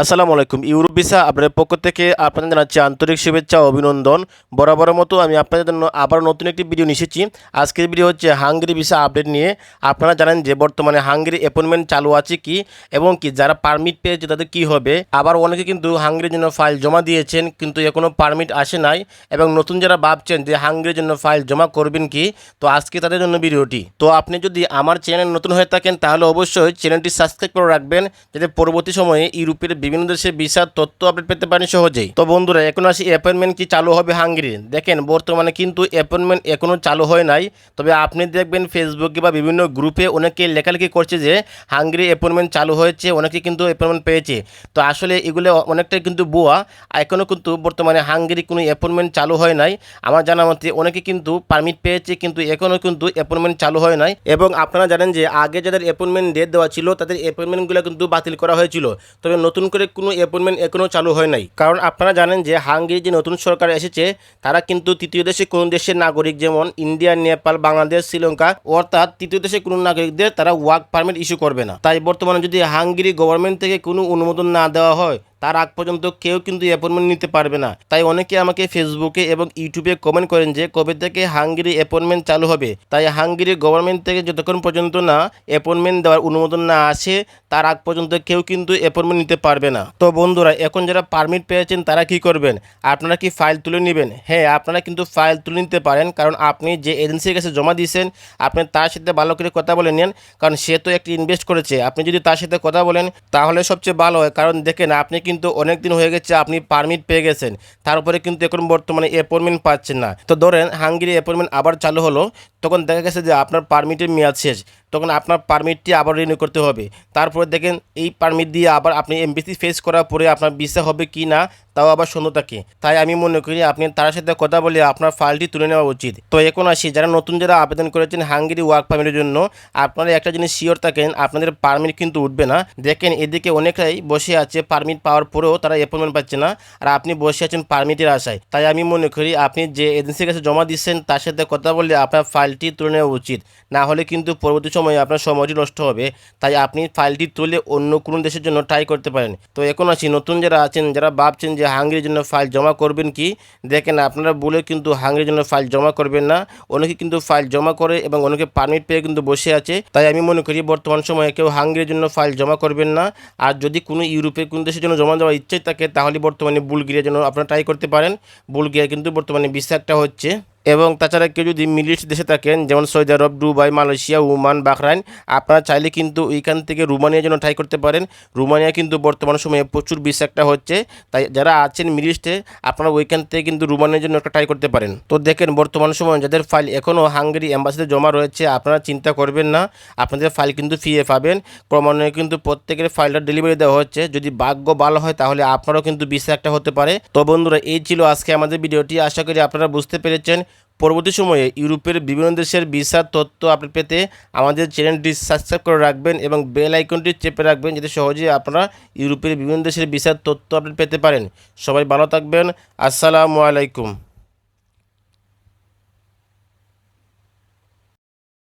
আসসালামু আলাইকুম। Europe visa আপনাদের পক্ষ থেকে আপনাদের জানাচ্ছি আন্তরিক শুভেচ্ছা অভিনন্দন। বরাবরের মতো আমি আপনাদের জন্য আবার নতুন একটি ভিডিও এসেছি। আজকের ভিডিও হচ্ছে হাঙ্গেরি ভিসা আপডেট নিয়ে। আপনারা জানেন যে বর্তমানে হাঙ্গেরি অ্যাপয়েন্টমেন্ট চালু আছে কি এবং কি যারা পারমিট পেয়েছে তাদের কি হবে। আবার অনেকে কিন্তু হাঙ্গেরির জন্য ফাইল জমা দিয়েছেন কিন্তু এখনও পারমিট আসে নাই এবং নতুন যারা ভাবছেন যে হাঙ্গেরির জন্য ফাইল জমা করবেন কি, তো আজকে তাদের জন্য ভিডিওটি। তো আপনি যদি আমার চ্যানেল নতুন হয়ে থাকেন তাহলে অবশ্যই চ্যানেলটি সাবস্ক্রাইব করে রাখবেন, যাতে পরবর্তী সময়ে ইউরোপের বিভিন্ন দেশে ভিসার তথ্য আপডেট পেতে পারেন সহজেই। তো বন্ধুরা, এখন আসি অ্যাপয়েন্টমেন্ট কি চালু হবে হাঙ্গেরির। দেখেন, বর্তমানে কিন্তু অ্যাপয়েন্টমেন্ট এখনও চালু হয় নাই। তবে আপনি দেখবেন ফেসবুকে বা বিভিন্ন গ্রুপে অনেকে লেখালেখি করছে যে, হাঙ্গেরি অ্যাপয়েন্টমেন্ট চালু হয়েছে, অনেকে কিন্তু অ্যাপয়েন্টমেন্ট পেয়েছে। তো আসলে এগুলো অনেকটাই কিন্তু বুয়া এখনও কিন্তু বর্তমানে হাঙ্গেরি কোনো অ্যাপয়েন্টমেন্ট চালু হয় নাই। আমার জানা মতে অনেকে কিন্তু পারমিট পেয়েছে, কিন্তু এখনও কিন্তু অ্যাপয়েন্টমেন্ট চালু হয় নাই। এবং আপনারা জানেন যে, আগে যাদের অ্যাপয়েন্টমেন্ট ডেট দেওয়া ছিল, তাদের অ্যাপয়েন্টমেন্টগুলো কিন্তু বাতিল করা হয়েছিল। তবে নতুন করে কোনো অ্যাপয়েন্টমেন্ট এখনও চালু হয় নাই। কারণ আপনারা জানেন যে হাঙ্গেরি যে নতুন সরকার এসেছে, তারা কিন্তু তৃতীয় দেশে কোনো দেশের নাগরিক যেমন ইন্ডিয়া, নেপাল, বাংলাদেশ, শ্রীলঙ্কা, অর্থাৎ তৃতীয় দেশে কোনো নাগরিকদের তারা ওয়ার্ক পারমিট ইস্যু করবে না। তাই বর্তমানে যদি হাঙ্গেরি গভর্নমেন্ট থেকে কোনো অনুমোদন না দেওয়া হয়, তার আগ পর্যন্ত কেউ কিন্তু অ্যাপয়েন্টমেন্ট নিতে পারবে না। তাই অনেকে আমাকে ফেসবুকে এবং ইউটিউবে কমেন্ট করেন যে, কবে থেকে হাঙ্গেরি অ্যাপয়েন্টমেন্ট চালু হবে? তাই হাঙ্গেরি গভর্নমেন্ট থেকে যতক্ষণ পর্যন্ত না অ্যাপয়েন্টমেন্ট দেওয়ার অনুমোদন না আসে তার আগ পর্যন্ত কেউ কিন্তু অ্যাপয়েন্টমেন্ট নিতে পারবে না। তো বন্ধুরা, এখন যারা পারমিট পেয়েছেন, তারা কি করবেন? আপনারা কি ফাইল তুলে নেবেন? হ্যাঁ আপনারা কিন্তু ফাইল তুলে নিতে পারেন, কারণ আপনি যে এজেন্সির কাছে জমা দিয়েছেন, আপনি তার সাথে ভালো করে কথা বলে নেন, কারণ সে তো একটি ইনভেস্ট করেছে। আপনি যদি তার সাথে কথা বলেন, তাহলে সবচেয়ে ভালো হয়, কারণ দেখেন, আপনি কিন্তু অনেক দিন হয়ে গেছে, আপনি পারমিট পেয়ে গেছেন। তারপরে কিন্তু এখন বর্তমানে অ্যাপয়েন্টমেন্ট পাচ্ছেন না। তো ধরেন হাঙ্গেরি অ্যাপয়েন্টমেন্ট আবার চালু হলো, তখন দেখা গেছে যে আপনার পারমিটের মেয়াদ শেষ। তখন আপনার পারমিটটি আবার রিনিউ করতে হবে। তারপরে দেখেন এই পারমিট দিয়ে আবার আপনি এমবিসি ফেস করার পরে আপনার ভিসা হবে কি না তাও আবার শূন্য থাকে তাই আমি মনে করি আপনি তার সাথে কথা বলে আপনার ফাইলটি তুলে নেওয়া উচিত। তো এখন আসি, যারা নতুন যারা আবেদন করেছেন হাঙ্গেরি ওয়ার্ক পারমিটের জন্য, আপনারা একটা জিনিস শিওর থাকেন, আপনাদের পারমিট কিন্তু উঠবে না। দেখেন এদিকে অনেকটাই বসে আছে পারমিট পাওয়ার পরেও তারা অ্যাপয়েন্টমেন্ট পাচ্ছে না, আর আপনি বসে আছেন পারমিটের আশায়। তাই আমি মনে করি আপনি যে এজেন্সির কাছে জমা দিচ্ছেন, তার সাথে কথা বললে আপনার ফাইলটি তুলে নেওয়া উচিত। না হলে কিন্তু পরবর্তী সময়ে আপনার সময়টি নষ্ট হবে। তাই আপনি ফাইলটি তুলে অন্য কোনো দেশের জন্য ট্রাই করতে পারেন। তো এখন আসি, নতুন যারা আছেন, যারা ভাবছেন যে হাঙ্গেরির জন্য ফাইল জমা করবেন কি? দেখেন আপনারা বলে কিন্তু হাঙ্গির জন্য ফাইল জমা করবেন না। অনেকে কিন্তু ফাইল জমা করে এবং অনেকে পারমিট পেয়ে কিন্তু বসে আছে। তাই আমি মনে করি বর্তমান সময়ে কেউ হাঙ্গির জন্য ফাইল জমা করবেন না। আর যদি কোনো ইউরোপের কোনো দেশের জন্য জমা দেওয়ার ইচ্ছে থাকে, তাহলে বর্তমানে বুলগেরিয়ার জন্য আপনারা ট্রাই করতে পারেন। বুলগেরিয়া কিন্তু বর্তমানে বিশ্বাসটা হচ্ছে এবং তাছাড়া কেউ যদি মিডল ইস্ট দেশে থাকেন, যেমন Saudi Arab, Dubai, Malaysia, Oman, Bahrain, আপনারা চাইলে কিন্তু ওইখান থেকে রুমানিয়ার জন্য ট্রাই করতে পারেন। রুমানিয়া কিন্তু বর্তমান সময়ে প্রচুর বিষ একটা হচ্ছে। তাই যারা আছেন মিডল ইস্টে, আপনারা ওইখান থেকে কিন্তু রুমানিয়ার জন্য একটা ট্রাই করতে পারেন। তো দেখেন, বর্তমান সময়ে যাদের ফাইল এখনও হাঙ্গেরি অ্যাম্বাসিতে জমা রয়েছে, আপনারা চিন্তা করবেন না। আপনাদের ফাইল কিন্তু ফিরে পাবেন। ক্রমান্বয়ে কিন্তু প্রত্যেকের ফাইলটা ডেলিভারি দেওয়া হচ্ছে। যদি ভাগ্য ভালো হয়, তাহলে আপনারও কিন্তু বিষ একটা হতে পারে। তো বন্ধুরা, এই ছিল আজকে আমাদের ভিডিওটি। আশা করি আপনারা বুঝতে পেরেছেন। পরবর্তী সময়ে ইউরোপের বিভিন্ন দেশের ভিসার তথ্য আপনি পেতে আমাদের চ্যানেলটি সাবস্ক্রাইব করে রাখবেন এবং বেল আইকনটি চেপে রাখবেন যাতে সহজে আপনারা ইউরোপের বিভিন্ন দেশের ভিসার তথ্য আপনি পেতে পারেন। সবাই ভালো থাকবেন। আসসালামু আলাইকুম।